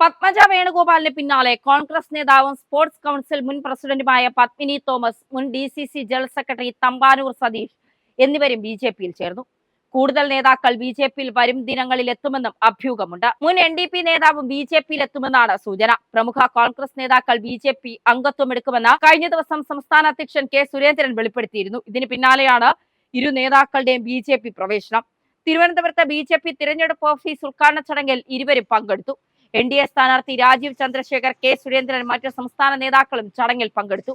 പത്മജ വേണുഗോപാലിന് പിന്നാലെ കോൺഗ്രസ് നേതാവും sports council മുൻ പ്രസിഡന്റുമായ പത്മിനി തോമസ് മുൻ D C C general secretary Thampanoor Satheesh എന്നിവരും ബി ജെ പിയിൽ ചേർന്നു. കൂടുതൽ നേതാക്കൾ ബി ജെ പിയിൽ വരും ദിനങ്ങളിൽ എത്തുമെന്നും അഭ്യൂഹമുണ്ട്. മുൻ എൻ ഡി പി നേതാവും ബി ജെ പിയിൽ എത്തുമെന്നാണ് സൂചന. പ്രമുഖ കോൺഗ്രസ് നേതാക്കൾ ബി ജെ പി അംഗത്വം എടുക്കുമെന്ന് കഴിഞ്ഞ ദിവസം സംസ്ഥാന അധ്യക്ഷൻ കെ സുരേന്ദ്രൻ വെളിപ്പെടുത്തിയിരുന്നു. ഇതിന് പിന്നാലെയാണ് ഇരു നേതാക്കളുടെയും ബി ജെ പി പ്രവേശനം. തിരുവനന്തപുരത്ത് ബി ജെ പി തിരഞ്ഞെടുപ്പ് ഓഫീസ് ഉദ്ഘാടന ചടങ്ങിൽ ഇരുവരും പങ്കെടുത്തു. എൻ ഡി എ സ്ഥാനാർത്ഥി രാജീവ് ചന്ദ്രശേഖർ കെ സുരേന്ദ്രൻ മറ്റു സംസ്ഥാന നേതാക്കളും ചടങ്ങിൽ പങ്കെടുത്തു.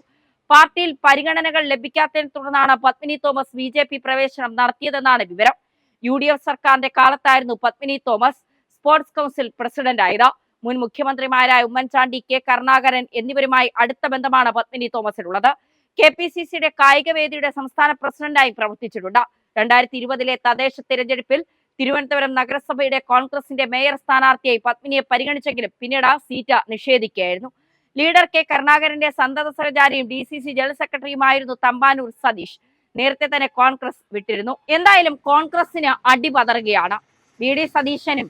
പാർട്ടിയിൽ പരിഗണനകൾ ലഭിക്കാത്തതിനെ തുടർന്നാണ് Padmini Thomas B J P പ്രവേശനം നടത്തിയതെന്നാണ് വിവരം. യു ഡി എഫ് സർക്കാരിന്റെ കാലത്തായിരുന്നു പത്മിനി തോമസ് സ്പോർട്സ് കൗൺസിൽ പ്രസിഡന്റായത്. മുൻ മുഖ്യമന്ത്രിമാരായ ഉമ്മൻചാണ്ടി കെ കരുണാകരൻ എന്നിവരുമായി അടുത്ത ബന്ധമാണ് പത്മിനി തോമസിനുള്ളത്. കെ പി സി സിയുടെ കായികവേദിയുടെ സംസ്ഥാന പ്രസിഡന്റായി പ്രവർത്തിച്ചിട്ടുണ്ട്. രണ്ടായിരത്തി ഇരുപതിലെ തദ്ദേശ തിരഞ്ഞെടുപ്പിൽ തിരുവനന്തപുരം നഗരസഭയുടെ കോൺഗ്രസിന്റെ മേയർ സ്ഥാനാർത്ഥിയായി പത്മിനിയെ പരിഗണിച്ചെങ്കിലും പിന്നീട് ആ സീറ്റ് നിഷേധിക്കുകയായിരുന്നു. ലീഡർ കെ കരുണാകരന്റെ സന്തത സഹചാരിയും ഡി സി സി ജനറൽ സെക്രട്ടറിയുമായിരുന്നു തമ്പാനൂർ സതീഷ്. നേരത്തെ തന്നെ കോൺഗ്രസ് വിട്ടിരുന്നു. എന്തായാലും കോൺഗ്രസിന് അടിപതറുകയാണ്. വി ഡി സതീശനും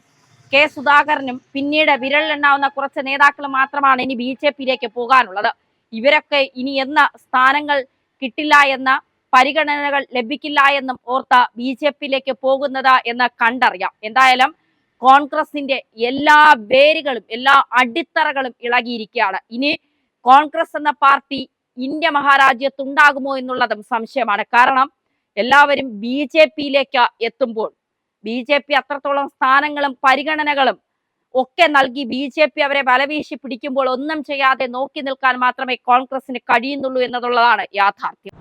കെ സുധാകരനും പിന്നീട് വിരലിലെണ്ണാവുന്ന കുറച്ച് നേതാക്കൾ മാത്രമാണ് ഇനി ബി ജെ പിയിലേക്ക് പോകാനുള്ളത്. ഇവരൊക്കെ ഇനി എന്ന സ്ഥാനങ്ങൾ കിട്ടില്ല എന്ന പരിഗണനകൾ ലഭിക്കില്ല എന്നും ഓർത്ത ബി ജെ പിയിലേക്ക് പോകുന്നത് എന്ന് കണ്ടറിയാം. എന്തായാലും കോൺഗ്രസിന്റെ എല്ലാ വേരുകളും എല്ലാ അടിത്തറകളും ഇളകിയിരിക്കുകയാണ്. ഇനി കോൺഗ്രസ് എന്ന പാർട്ടി ഇന്ത്യ മഹാരാജ്യത്ത് ഉണ്ടാകുമോ എന്നുള്ളതും സംശയമാണ്. കാരണം എല്ലാവരും ബി ജെ പിയിലേക്ക് എത്തുമ്പോൾ ബി ജെ പി അത്രത്തോളം സ്ഥാനങ്ങളും പരിഗണനകളും ഒക്കെ നൽകി ബി ജെ പി അവരെ വലവീശി പിടിക്കുമ്പോൾ ഒന്നും ചെയ്യാതെ നോക്കി നിൽക്കാൻ മാത്രമേ കോൺഗ്രസിന് കഴിയുന്നുള്ളൂ എന്നതുള്ളതാണ് യാഥാർത്ഥ്യം.